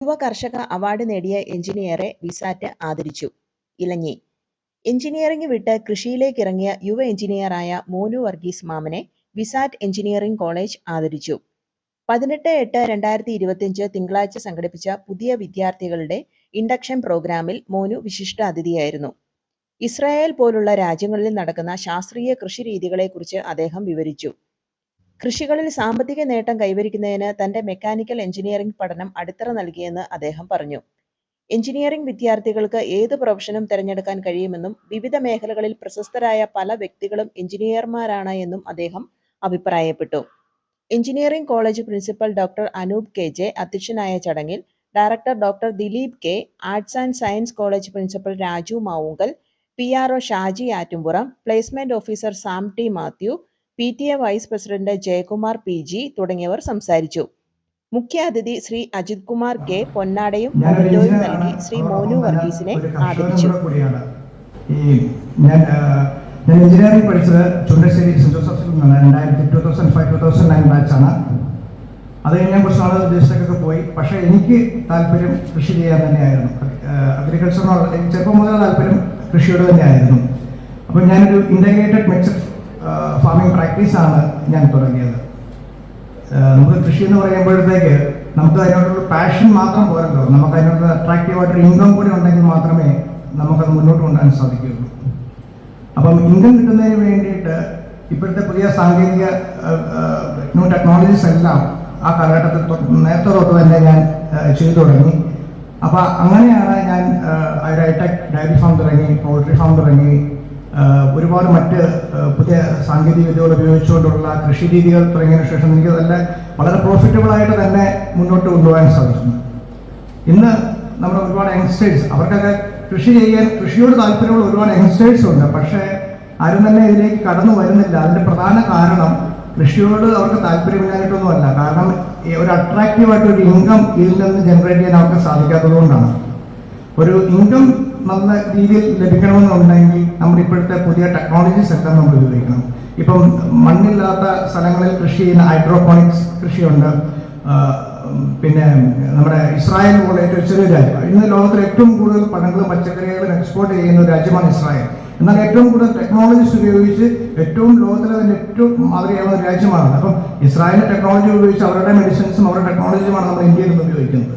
യുവ കർഷക അവാർഡ് നേടിയ എഞ്ചിനീയറെ വിസാറ്റ് ആദരിച്ചു. ഇലഞ്ഞി. എഞ്ചിനീയറിംഗ് വിട്ട് കൃഷിയിലേക്ക് ഇറങ്ങിയ യുവ എഞ്ചിനീയറായ മോനു വർഗീസ് മാമനെ വിസാറ്റ് എഞ്ചിനീയറിംഗ് കോളേജ് ആദരിച്ചു. പതിനെട്ട് എട്ട് രണ്ടായിരത്തി ഇരുപത്തിയഞ്ച് തിങ്കളാഴ്ച സംഘടിപ്പിച്ച പുതിയ വിദ്യാർത്ഥികളുടെ ഇൻഡക്ഷൻ പ്രോഗ്രാമിൽ മോനു വിശിഷ്ട അതിഥിയായിരുന്നു. ഇസ്രായേൽ പോലുള്ള രാജ്യങ്ങളിൽ നടക്കുന്ന ശാസ്ത്രീയ കൃഷി രീതികളെക്കുറിച്ച് അദ്ദേഹം വിവരിച്ചു. കൃഷികളിൽ സാമ്പത്തിക നേട്ടം കൈവരിക്കുന്നതിന് തന്റെ മെക്കാനിക്കൽ എഞ്ചിനീയറിംഗ് പഠനം അടിത്തറ നൽകിയെന്ന് അദ്ദേഹം പറഞ്ഞു. എഞ്ചിനീയറിംഗ് വിദ്യാർത്ഥികൾക്ക് ഏത് പ്രൊഫഷനും തിരഞ്ഞെടുക്കാൻ കഴിയുമെന്നും വിവിധ മേഖലകളിൽ പ്രശസ്തരായ പല വ്യക്തികളും എഞ്ചിനീയർമാരാണ് എന്നും അദ്ദേഹം അഭിപ്രായപ്പെട്ടു. Engineering college principal doctor Anoop K J അധ്യക്ഷനായ ചടങ്ങിൽ director doctor Dileep K arts and science college principal Raju Mavunkal P R Shaji Attumpuram placement officer Sam T Mathew P T A vice president Jayakumar P G തുടങ്ങിയവർ സംസാരിച്ചു. മുഖ്യാതിഥി Shri Ajith Kumar K പൊന്നാടയും നൽകി ശ്രീ മോനു വർഗീസിനെ ആദരിച്ചു. ഞാൻ engineering പഠിച്ചത് ചുണ്ടശ്ശേരി സെന്റ് ജോസഫിൽ നിന്നാണ്. രണ്ടായിരത്തി two thousand five two thousand nine ബാച്ചാണ് അത് കഴിഞ്ഞ് ഞാൻ കുറച്ച് നാൾ വിദേശത്തേക്കൊക്കെ പോയി. പക്ഷേ എനിക്ക് താല്പര്യം കൃഷി ചെയ്യാൻ തന്നെയായിരുന്നു. അഗ്രികൾച്ചറിനോട് ചെറുപ്പം മുതൽ താല്പര്യം കൃഷിയോട് തന്നെയായിരുന്നു. അപ്പോൾ ഞാനൊരു ഇന്റഗ്രേറ്റഡ് മിക്സഡ് ഫാമിംഗ് പ്രാക്ടീസാണ് ഞാൻ തുടങ്ങിയത്. നമുക്ക് കൃഷി എന്ന് പറയുമ്പോഴത്തേക്ക് നമുക്ക് അതിനോടുള്ള പാഷൻ മാത്രം പോരല്ലോ. നമുക്ക് അതിനോട് അട്രാക്റ്റീവ് ആയിട്ടൊരു ഇൻകം കൂടി ഉണ്ടെങ്കിൽ മാത്രമേ നമുക്കത് മുന്നോട്ട് കൊണ്ടുപോകാൻ സാധിക്കുകയുള്ളൂ. അപ്പം ഇൻകം കിട്ടുന്നതിന് വേണ്ടിയിട്ട് ഇപ്പോഴത്തെ പുതിയ സാങ്കേതിക ന്യൂ ടെക്നോളജീസ് എല്ലാം ആ കാലഘട്ടത്തിൽ നേരത്തെ തൊട്ട് തന്നെ ഞാൻ ചെയ്തു തുടങ്ങി. അപ്പോൾ അങ്ങനെയാണ് ഞാൻ ഒരു ഹൈടെക് ഡയറി ഫാം തുടങ്ങി പോൾട്രി ഫാം തുടങ്ങി ഒരുപാട് മറ്റ് പുതിയ സാങ്കേതിക വിദ്യകൾ ഉപയോഗിച്ചുകൊണ്ടുള്ള കൃഷി രീതികൾ തുടങ്ങിയതിനു ശേഷം എനിക്ക് നല്ല വളരെ പ്രോഫിറ്റബിൾ ആയിട്ട് തന്നെ മുന്നോട്ട് കൊണ്ടുപോകാൻ സാധിക്കുന്നു. ഇന്ന് നമ്മുടെ ഒരുപാട് യങ്സ്റ്റേഴ്സ് അവർക്കൊക്കെ കൃഷി ചെയ്യാൻ കൃഷിയോട് താല്പര്യമുള്ള ഒരുപാട് യങ്സ്റ്റേഴ്സ് ഉണ്ട്. പക്ഷേ ആരും തന്നെ ഇതിലേക്ക് കടന്നു വരുന്നില്ല. അതിന്റെ പ്രധാന കാരണം കൃഷിയോട് അവർക്ക് താല്പര്യമില്ലാഞ്ഞിട്ടൊന്നുമല്ല. കാരണം ഒരു അട്രാക്റ്റീവ് ആയിട്ട് ഒരു ഇൻകം ഇതിൽ നിന്ന് ജനറേറ്റ് ചെയ്യാൻ അവർക്ക് സാധിക്കാത്തത് കൊണ്ടാണ്. ഒരു ഇൻകം നല്ല രീതിയിൽ ലഭിക്കണമെന്നുണ്ടെങ്കിൽ നമ്മൾ ഇപ്പോഴത്തെ പുതിയ ടെക്നോളജീസ് ഒക്കെ നമ്മൾ ഉപയോഗിക്കണം. ഇപ്പം മണ്ണില്ലാത്ത സ്ഥലങ്ങളിൽ കൃഷി ചെയ്യുന്ന ഹൈഡ്രോപോണിക്സ് കൃഷിയുണ്ട്. പിന്നെ നമ്മുടെ ഇസ്രായേൽ പോലെ ഏറ്റവും ചെറിയ രാജ്യം. ഇന്ന് ലോകത്തിൽ ഏറ്റവും കൂടുതൽ പഴങ്ങളും പച്ചക്കറികളും എക്സ്പോർട്ട് ചെയ്യുന്ന ഒരു രാജ്യമാണ് ഇസ്രായേൽ. എന്നാൽ ഏറ്റവും കൂടുതൽ ടെക്നോളജീസ് ഉപയോഗിച്ച് ഏറ്റവും ലോകത്തിലെ തന്നെ ഏറ്റവും മാതൃകയാവുന്ന ഒരു രാജ്യമാണ്. അപ്പം ഇസ്രായേലിന്റെ ടെക്നോളജി ഉപയോഗിച്ച് അവരുടെ മെഡിസിൻസും അവരുടെ ടെക്നോളജിയുമാണ് നമ്മൾ ഇന്ത്യയിൽ നിന്ന് ഉപയോഗിക്കുന്നത്.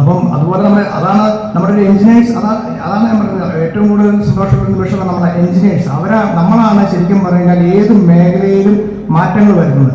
അപ്പം അതുപോലെ നമ്മുടെ അതാണ് നമ്മുടെ ഒരു എഞ്ചിനീയേഴ്സ് അതാ അതാണ് നമ്മുടെ ഏറ്റവും കൂടുതൽ സന്തോഷപ്പെടുന്ന നിമിഷം നമ്മുടെ എഞ്ചിനീയേഴ്സ് അവരാ നമ്മളാണ് ശരിക്കും പറഞ്ഞാൽ ഏത് മേഖലയിലും മാറ്റങ്ങൾ വരുന്നത്.